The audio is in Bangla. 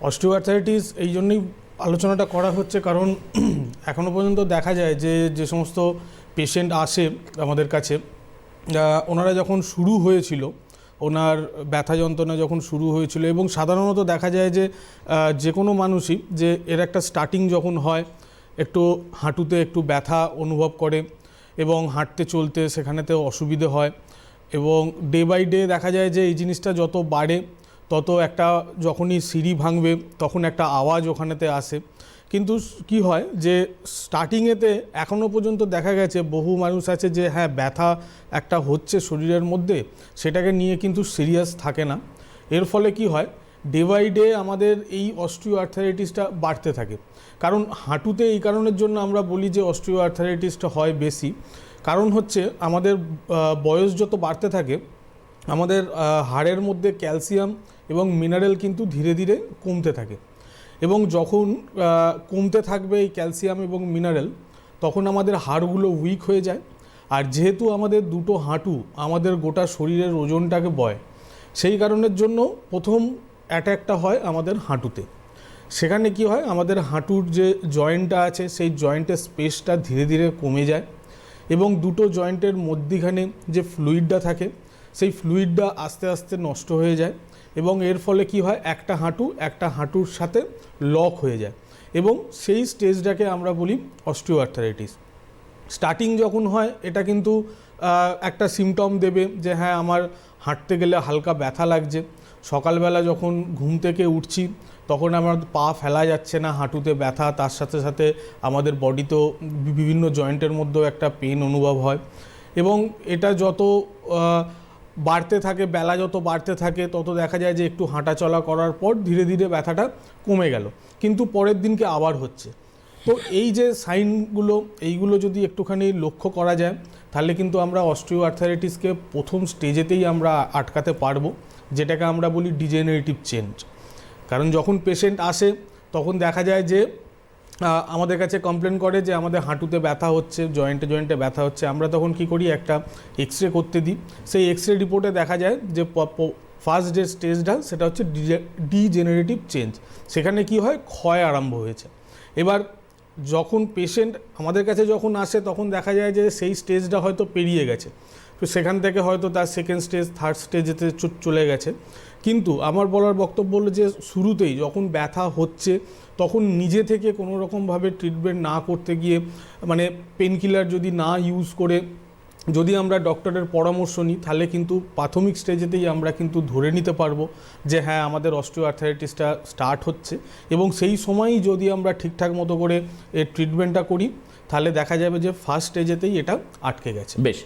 অস্টিওআর্থাইটিস এই জন্যই আলোচনাটা করা হচ্ছে, কারণ এখনও পর্যন্ত দেখা যায় যে যে সমস্ত পেশেন্ট আসে আমাদের কাছে ওনারা যখন শুরু হয়েছিল, ওনার ব্যথা যন্ত্রণা যখন শুরু হয়েছিল, এবং সাধারণত দেখা যায় যে যে কোনো মানুষই যে এর একটা স্টার্টিং যখন হয়, একটু হাঁটুতে একটু ব্যথা অনুভব করে এবং হাঁটতে চলতে সেখানেতে অসুবিধে হয়, এবং ডে বাই ডে দেখা যায় যে এই জিনিসটা যত বাড়ে তত একটা যখনই সিঁড়ি ভাঙবে, তখন একটা আওয়াজ ওখানেতে আসে। কিন্তু কি হয় যে, স্টার্টিংয়েতে এখনও পর্যন্ত দেখা গেছে, বহু মানুষ আছে যে হ্যাঁ ব্যথা একটা হচ্ছে শরীরের মধ্যে, সেটাকে নিয়ে কিন্তু সিরিয়াস থাকে না। এর ফলে কি হয়, ডে বাই ডে আমাদের এই অস্ট্রিও আর্থারাইটিসটা বাড়তে থাকে। কারণ হাঁটুতে এই কারণের জন্য আমরা বলি যে অস্ট্রিও আর্থারাইটিসটা হয় বেশি। কারণ হচ্ছে, আমাদের বয়স যত বাড়তে থাকে, আমাদের হাড়ের মধ্যে ক্যালসিয়াম এবং মিনারেল কিন্তু ধীরে ধীরে কমতে থাকে। এবং যখন কমতে থাকবে এই ক্যালসিয়াম এবং মিনারেল তখন আমাদের হাড়গুলো উইক হয়ে যায়। আর যেহেতু আমাদের দুটো হাঁটু আমাদের গোটা শরীরের ওজনটাকে বয়, সেই কারণের জন্য প্রথম অ্যাট্যাকটা হয় আমাদের হাঁটুতে। সেখানে কি হয়? আমাদের হাঁটুর যে জয়েন্টটা আছে, সেই জয়েন্টের স্পেসটা ধীরে ধীরে কমে যায় এবং দুটো জয়েন্টের মধ্যিখানে যে ফ্লুইডটা থাকে, সেই ফ্লুইডটা আস্তে আস্তে নষ্ট হয়ে যায়। এবং এর ফলে কি হয়? একটা হাঁটু, একটা হাঁটুর সাথে লক হয়ে যায়। এবং সেই স্টেজটাকে আমরা বলি অস্টিওআর্থারাইটিস। স্টার্টিং যখন হয়, এটা কিন্তু একটা সিমটম দেবে যে হ্যাঁ আমার হাঁটতে গেলে হালকা ব্যথা লাগছে। সকালবেলা যখন ঘুম থেকে উঠছি, তখন আমার পা ফেলা যাচ্ছে না হাঁটুতে ব্যথা। তার সাথে সাথে আমাদের বডিতেও বিভিন্ন জয়েন্টের মধ্যেও একটা পেন অনুভব হয়। এবং এটা যত বাড়তে থাকে, বেলা যত বাড়তে থাকে, তত দেখা যায় যে একটু হাঁটা চলা করার পর ধীরে ধীরে ব্যথাটা কমে গেল। কিন্তু পরের দিনকে আবার হচ্ছে। তো এই যে সাইনগুলো, এইগুলো যদি একটুখানি লক্ষ্য করা যায়, তাহলে কিন্তু আমরা অস্ট্রিও আর্থারাইটিসকে প্রথম স্টেজেতেই আমরা আটকাতে পারব, যেটাকে আমরা বলি ডিজেনারেটিভ চেঞ্জ। কারণ যখন পেশেন্ট আসে, তখন দেখা যায় যে আমাদের কাছে কমপ্লেন করে যে আমাদের হাঁটুতে ব্যথা হচ্ছে জয়েন্টে জয়েন্টে ব্যথা হচ্ছে। আমরা তখন কি করি, একটা এক্স রে করতে দিই। সেই এক্স রে রিপোর্টে দেখা যায় যে ফার্স্ট যে স্টেজটা সেটা হচ্ছে ডিজেনারেটিভ চেঞ্জ সেখানে কি হয়, ক্ষয় আরম্ভ হয়েছে। এবার যখন পেশেন্ট আমাদের কাছে যখন আসে, তখন দেখা যায় যে সেই স্টেজটা হয়তো পেরিয়ে গেছে। তো সেখান থেকে হয়তো তার সেকেন্ড স্টেজ থার্ড স্টেজেতে চলে গেছে। কিন্তু আমার বলার বক্তব্য হলো যে শুরুতেই যখন ব্যথা হচ্ছে, তখন নিজে থেকে কোনো রকমভাবে ট্রিটমেন্ট না করতে গিয়ে মানে পেনকিলার যদি না ইউজ করে যদি আমরা ডক্টরের পরামর্শ নিই, তাহলে কিন্তু প্রাথমিক স্টেজেতেই আমরা কিন্তু ধরে নিতে পারব যে হ্যাঁ আমাদের অস্ট্রিওআর্থারাইটিসটা স্টার্ট হচ্ছে। এবং সেই সময়ই যদি আমরা ঠিকঠাক মতো করে এর ট্রিটমেন্টটা করি, তাহলে দেখা যাবে যে ফার্স্ট স্টেজেতেই এটা আটকে গেছে। বেশ।